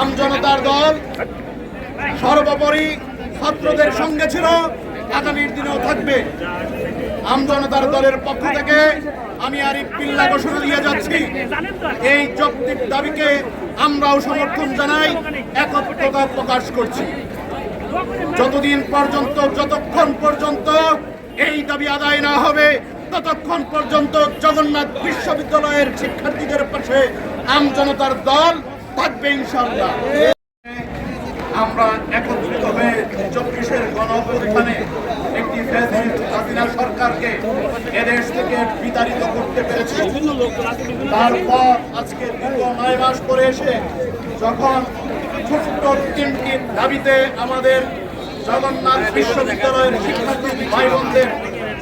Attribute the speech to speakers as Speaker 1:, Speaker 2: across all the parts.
Speaker 1: আমজনতার দল সর্বোপরি ছাত্রদের সঙ্গে ছিল, আগামীর দিনেও থাকবে। আমজনতার দলের পক্ষ থেকে আমি আরিফ বিল্লা ঘোষণা দিয়ে যাচ্ছি। এই যৌক্তিক দাবিকে আমরাও সমর্থন জানাই, একত্রতা প্রকাশ করছি। যতদিন পর্যন্ত, যতক্ষণ পর্যন্ত এই দাবি আদায় না হবে, ততক্ষণ পর্যন্ত জগন্নাথ বিশ্ববিদ্যালয়ের শিক্ষার্থীদের পাশে আমজনতার দল থাকবে ইনশাল্লাহ আমরা একত্রিত হয়ে চব্বিশের গণ অভ্যুত্থানে একটি হাসিনা সরকারকে এদেশ থেকে বিতাড়িত করতে পেরেছি। তারপর আজকে দীর্ঘ নয় মাস পরে এসে যখন ছোট্ট তিনটি দাবিতে আমাদের জগন্নাথ বিশ্ববিদ্যালয়ের শিক্ষার্থী ভাই বোনদের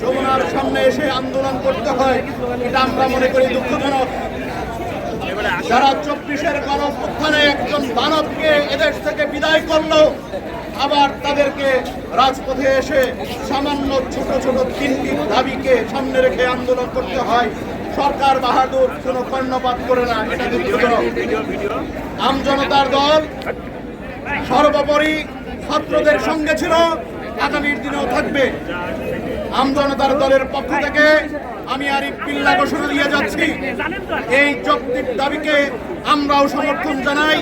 Speaker 1: যমুনার সামনে এসে আন্দোলন করতে হয়, এটা আমরা মনে করি দুঃখজনক। যারা চব্বিশের গণঅভ্যুত্থানে একজন দানবকে এদেশ থেকে বিদায় করল আবার তাদেরকে রাজপথে এসে সামান্য ছোট ছোট তিনটি দাবিকে সামনে রেখে আন্দোলন করতে হয়। সরকার বাহাদুর কোনো কর্ণপাত করে না এটা আমজনতার দল সর্বোপরি ছাত্রদের সঙ্গে ছিল। আগামীর দিনেও থাকবে। আমজনতার দলের পক্ষ থেকে আমি আরিফ পিল্লা ঘোষণা দিয়ে যাচ্ছি। এই যৌক্তিক দাবিকে আমরাও সমর্থন জানাই,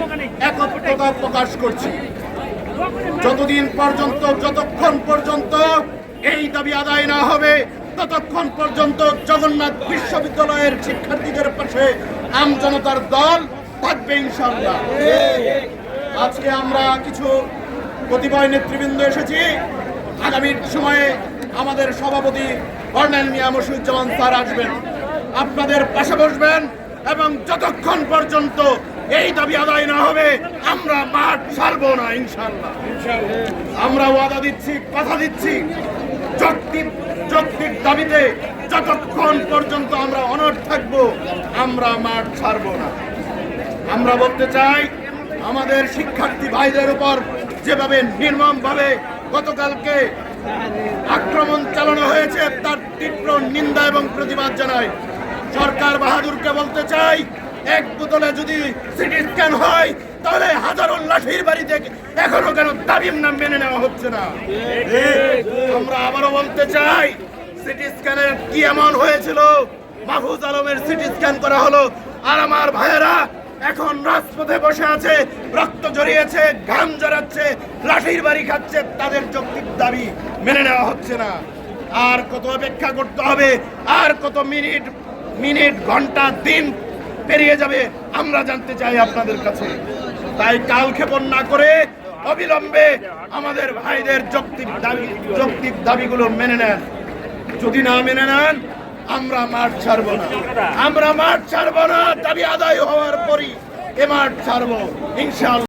Speaker 1: একত্রতা প্রকাশ করছি। যতদিন পর্যন্ত, যতক্ষণ পর্যন্ত এই দাবি আদায় না হবে, ততক্ষণ পর্যন্ত জগন্নাথ বিশ্ববিদ্যালয়ের শিক্ষার্থীদের পাশে আমজনতার দল থাকবে ইনশাল্লাহ আজকে আমরা কিছু কতিপয় নেতৃবৃন্দ এসেছি। আগামী সময়ে আমাদের সভাপতি কর্নেল মিয়া মসিউজ্জামান স্যার আসবেন। আপনাদের পাশে বসবেন এবং যতক্ষণ পর্যন্ত এই দাবি আদায় না হবে, আমরা মাঠ ছাড়বো না ইনশাল্লাহ আমরা ওয়াদা দিচ্ছি, কথা দিচ্ছি। যৌক্তিক যৌক্তিক দাবিতে যতক্ষণ পর্যন্ত আমরা অনড় থাকব, আমরা মাঠ ছাড়বো না। আমরা বলতে চাই, আমাদের শিক্ষার্থী ভাইদের উপর যেভাবে নির্মম নির্মমভাবে গতকালকে আক্রমণ চালানো হয়েছে, তার তীব্র নিন্দা এবং প্রতিবাদ জানায় সরকার বাহাদুরকে বলতে চাই, এক বোতলে যদি সিটি স্ক্যান হয়, তাহলে হাজারো লাঠির বাড়িতে এখনও কেন দাবির নাম মেনে নেওয়া হচ্ছে না? আমরা আবারও বলতে চাই, সিটি স্ক্যানের কি এমন হয়েছিল? মাহফুজ আলমের সিটি স্ক্যান করা হলো। আর আমার ভাইয়েরা এখন রাজপথে বসে আছে, রক্ত জড়িয়েছে ঘাম জড়াচ্ছে লাঠির বাড়ি খাচ্ছে, তাদের যৌক্তিক দাবি মেনে নেওয়া হচ্ছে না। আর কত অপেক্ষা করতে হবে, আর কত মিনিট মিনিট, ঘণ্টা, দিন পেরিয়ে যাবে, আমরা জানতে চাই আপনাদের কাছে। তাই কালক্ষেপণ না করে অবিলম্বে আমাদের ভাইদের যৌক্তিক দাবি, যৌক্তিক দাবিগুলো মেনে নেন। যদি না মেনে নেন আমরা মাঠ ছাড়বো না। আমরা মাঠ ছাড়বো না, দাবি আদায় হওয়ার পরই এ মাঠ ছাড়বো ইনশাআল্লাহ